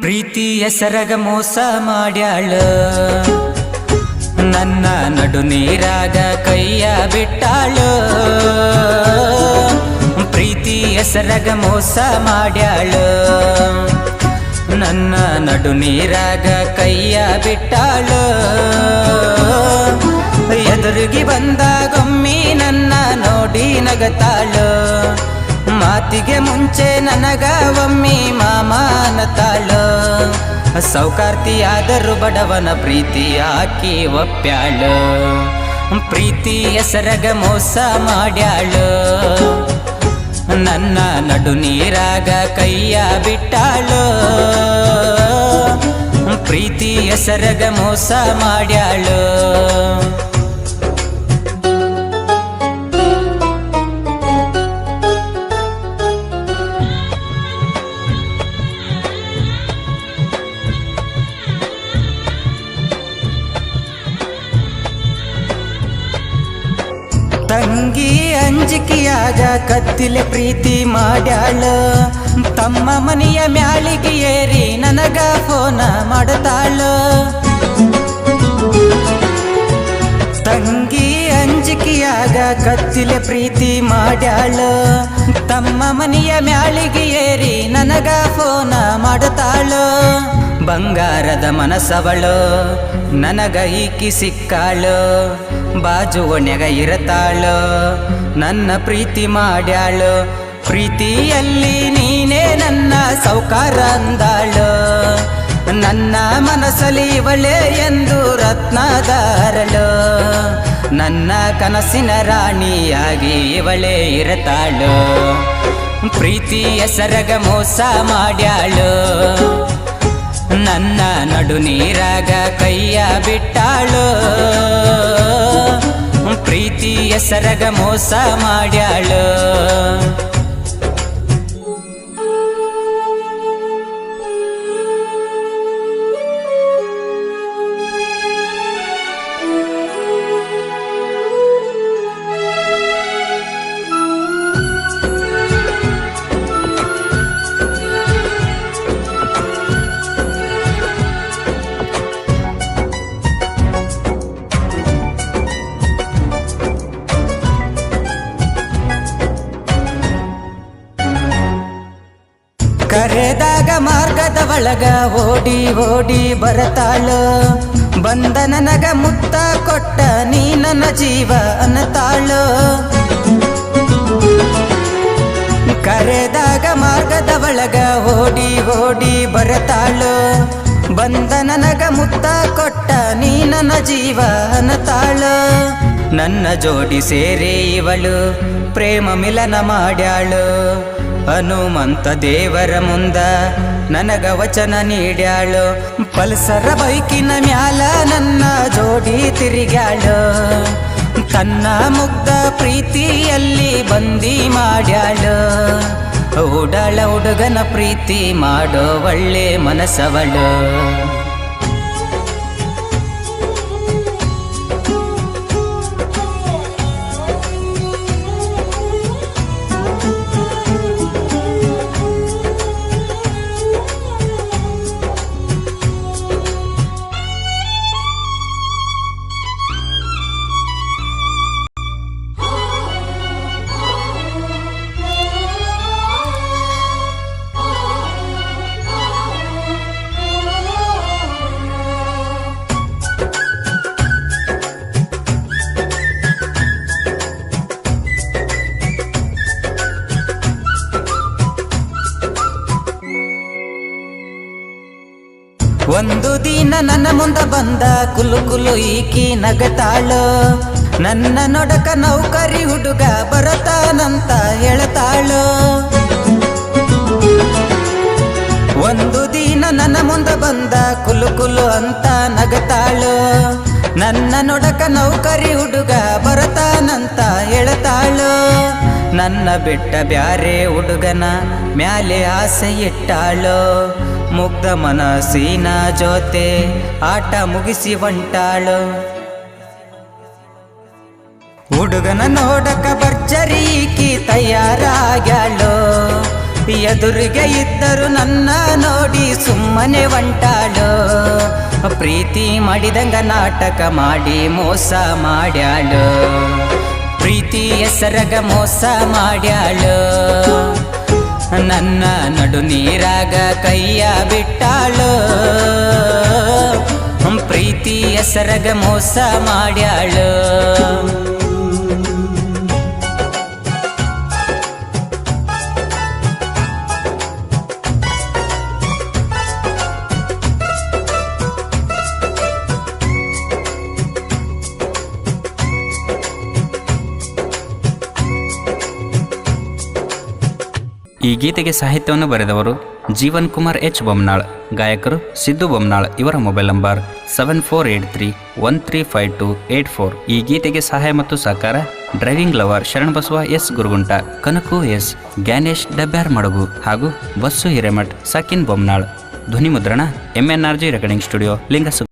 ಪ್ರೀತಿ ಹೆಸರಗ ಮೋಸ ಮಾಡ್ಯಾಳ. ನನ್ನ ನಡು ನೀರಾಗ ಕೈಯ ಬಿಟ್ಟಾಳ. ಹೆಸರಗ ಮೋಸ ಮಾಡ್ಯಾಳು. ನನ್ನ ನಡು ನೀರಾಗ ಕೈಯ ಬಿಟ್ಟಾಳು. ಎದುರುಗಿ ಬಂದಾಗೊಮ್ಮಿ ನನ್ನ ನೋಡಿ ನಗತಾಳು. ಮಾತಿಗೆ ಮುಂಚೆ ನನಗ ಒಮ್ಮಿ ಮಾಮಾನ ತಾಳ ಸೌಕಾರ್ತಿಯಾದರೂ ಬಡವನ ಪ್ರೀತಿ ಹಾಕಿ ಒಪ್ಪ್ಯಾಳು. ಪ್ರೀತಿ ಸರಗ ಮೋಸ ಮಾಡ್ಯಾಳು. ನನ್ನ ನಡು ನೀರಾಗ ಕೈಯ ಬಿಟ್ಟಾಳು. ಪ್ರೀತಿ ಹೆಸರಗ ಮೋಸ ಮಾಡ್ಯಾಳು. ತಂಗಿ ಅಂಜಿಕೆಯಾಗ ಕತ್ತಿಲೆ ಪ್ರೀತಿ ಮಾಡ್ಯಾಳ. ತಮ್ಮ ಮನೆಯ ಮ್ಯಾಳಿಗೆ ಏರಿ ನನಗ ಫೋನ ಮಾಡತಾಳ. ತಂಗಿ ಅಂಜಿಕೆಯಾಗ ಕತ್ತಿಲೆ ಪ್ರೀತಿ ಮಾಡ್ಯಾಳ. ತಮ್ಮ ಮನೆಯ ಮ್ಯಾಲಿಗೆ ಬಂಗಾರದ ಮನಸವಳು ನನಗ ಈಕಿ ಸಿಕ್ಕಾಳು, ಬಾಜು ಒಣೆಗ ಇರತಾಳು, ನನ್ನ ಪ್ರೀತಿ ಮಾಡ್ಯಾಳು, ಪ್ರೀತಿಯಲ್ಲಿ ನೀನೇ ನನ್ನ ಸೌಕಾರ ಅಂದಾಳು. ನನ್ನ ಮನಸ್ಸಲ್ಲಿ ಇವಳೆ ಎಂದು ರತ್ನದಾರಳು, ನನ್ನ ಕನಸಿನ ರಾಣಿಯಾಗಿ ಇವಳೇ ಇರತಾಳು. ಪ್ರೀತಿ ಸರಗ ಮೋಸ ಮಾಡ್ಯಾಳು. ನನ್ನ ನಡು ನೀರಾಗ ಕೈಯ ಬಿಟ್ಟಾಳು. ಪ್ರೀತಿ ಸರಗ ಮೋಸ ಮಾಡ್ಯಾಳು. ಕರೆದಾಗ ಮಾರ್ಗದ ಒಳಗ ಓಡಿ ಓಡಿ ಬರತಾಳು. ಬಂದ ನನಗ ಮುತ್ತ ಕೊಟ್ಟ ನೀ ನನ್ನ ಜೀವ ಅನ್ನತಾಳು. ಕರೆದಾಗ ಮಾರ್ಗದ ಒಳಗ ಓಡಿ ಓಡಿ ಬರತಾಳು. ಬಂದ ನನಗ ಮುತ್ತ ಕೊಟ್ಟ ನೀ ನನ್ನ ಜೀವ ಅನ್ನತಾಳು. ನನ್ನ ಜೋಡಿ ಸೇರಿ ಇವಳು, ಪ್ರೇಮ ಮಿಲನ ಮಾಡ್ಯಾಳು. ಹನುಮಂತ ದೇವರ ಮುಂದ ನನಗ ವಚನ ನೀಡ್ಯಾಳು. ಪಲ್ಸರ ಬೈಕಿನ ಮ್ಯಾಲ ನನ್ನ ಜೋಡಿ ತಿರುಗ್ಯಾಳು. ತನ್ನ ಮುಗ್ಧ ಪ್ರೀತಿಯಲ್ಲಿ ಬಂದಿ ಮಾಡ್ಯಾಳು. ಉಡಾಳ ಹುಡುಗನ ಪ್ರೀತಿ ಮಾಡೋ ಒಳ್ಳೆ ಮನಸ್ಸವಳು. ಒಂದು ದಿನ ನನ್ನ ಮುಂದ ಬಂದ ಕುಲು ಕುಲು ಈಕಿ ನಗತಾಳು. ನನ್ನ ನೊಡಕ ನೌಕರಿ ಹುಡುಗ ಬರತಾನಂತ ಹೇಳ್ತಾಳು. ಒಂದು ದಿನ ನನ್ನ ಮುಂದ ಬಂದ ಕುಲು ಕುಲು ಅಂತ ನಗತಾಳು. ನನ್ನ ನೊಡಕ ನೌಕರಿ ಹುಡುಗ ಬರತಾನಂತ ಹೇಳ್ತಾಳು. ನನ್ನ ಬಿಟ್ಟ ಬ್ಯಾರೆ ಹುಡುಗನ ಮ್ಯಾಲೆ ಆಸೆ ಇಟ್ಟಾಳೋ. ಮುಗ್ಧ ಮನಸ್ಸಿನ ಜೊತೆ ಆಟ ಮುಗಿಸಿ ಹೊಂಟಾಳು. ಹುಡುಗನ ನೋಡಕ ಭರ್ಜರೀಕಿ ತಯಾರಾಗ್ಯಾಳು. ಎದುರಿಗೆ ಇದ್ದರು ನನ್ನ ನೋಡಿ ಸುಮ್ಮನೆ ಹೊಂಟಾಳು. ಪ್ರೀತಿ ಮಾಡಿದಂಗ ನಾಟಕ ಮಾಡಿ ಮೋಸ ಮಾಡ್ಯಾಳು. ಪ್ರೀತಿ ಹೆಸರಗ ಮೋಸ ಮಾಡ್ಯಾಳು. ನನ್ನ ನಡು ನೀರಾಗ ಕೈಯ ಬಿಟ್ಟಾಳು. ಪ್ರೀತಿಯ ಸರಗ ಮೋಸ ಮಾಡ್ಯಾಳು. ಈ ಗೀತೆಗೆ ಸಾಹಿತ್ಯವನ್ನು ಬರೆದವರು ಜೀವನ್ ಕುಮಾರ್ ಎಚ್. ಬೊಮ್ನಾಳ್, ಗಾಯಕರು ಸಿದ್ದು ಬೊಮ್ನಾಳ್ ಇವರ mobile number seven four eight three one three five two eight four. ಈ ಗೀತೆಗೆ ಸಹಾಯ ಮತ್ತು ಸಹಕಾರ driving lover Sharanabasava S. Gurugunta, ಕನಕು S. Gyanesh ಡಬ್ಯಾರ್ ಮಡಗು ಹಾಗೂ ಬಸ್ಸು ಹಿರೇಮಠ್, ಸಕಿನ್ ಬೊಮ್ನಾಳ್. ಧ್ವನಿ ಮುದ್ರಣ ಎಂಎನ್ಆರ್ಜಿ ರೆಕಾರ್ಡಿಂಗ್ ಸ್ಟುಡಿಯೋ ಲಿಂಗಸು